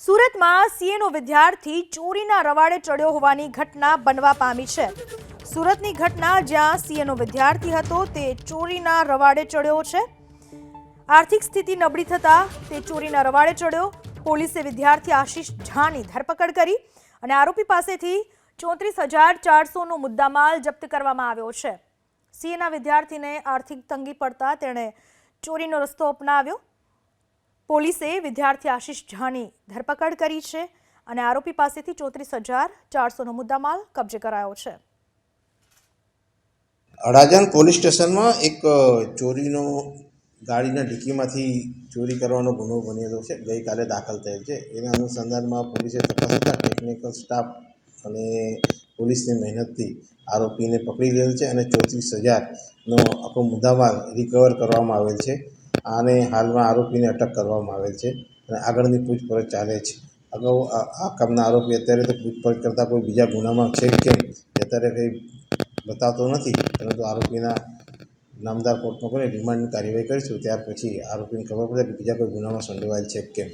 સુરતમાં સીએનો વિદ્યાર્થી ચોરીના રવાડે ચડ્યો હોવાની ઘટના બનવા પામી છે. સુરતની ઘટના જ્યાં સીએનો વિદ્યાર્થી હતો, તે ચોરીના રવાડે ચડ્યો છે. આર્થિક સ્થિતિ નબળી થતાં તે ચોરીના રવાડે ચડ્યો. પોલીસે વિદ્યાર્થી આશીષ ઝાની ધરપકડ કરી અને આરોપી પાસેથી ચોત્રીસ હજાર ચારસોનો મુદ્દામાલ જપ્ત કરવામાં આવ્યો છે. સીએના વિદ્યાર્થીને આર્થિક તંગી પડતા તેણે ચોરીનો રસ્તો અપનાવ્યો. પોલીસે વિદ્યાર્થી આશીષ ઝાની ધરપકડ કરી છે અને આરોપી પાસેથી ચોત્રીસ હજાર ચારસોનો મુદ્દામાલ કબજે કરાયો છે. અડાજણ પોલીસ સ્ટેશનમાં એક ચોરીનો ગાડીના ઢીકીમાંથી ચોરી કરવાનો ગુનો બનેલો છે, ગઈકાલે દાખલ થયેલ છે. એના અનુસંધાનમાં પોલીસે તપાસ ટેકનિકલ સ્ટાફ અને પોલીસની મહેનતથી આરોપીને પકડી લેલ છે અને ચોત્રીસ હજારનો આખો મુદ્દામાલ રિકવર કરવામાં આવેલ છે. અને હાલમાં આરોપીને અટક કરવામાં આવેલ છે અને આગળની પૂછપરછ ચાલે છે. અગાઉ આ કામના આરોપી અત્યારે તો પૂછપરછ કરતાં કોઈ બીજા ગુનામાં છે કે અત્યારે કંઈ બતાવતો નથી, પરંતુ આરોપીના નામદાર કોર્ટમાં કરીને રિમાન્ડની કાર્યવાહી કરીશું, ત્યાર પછી આરોપીને ખબર પડે કે બીજા કોઈ ગુનામાં સંડોવાયેલ છે કેમ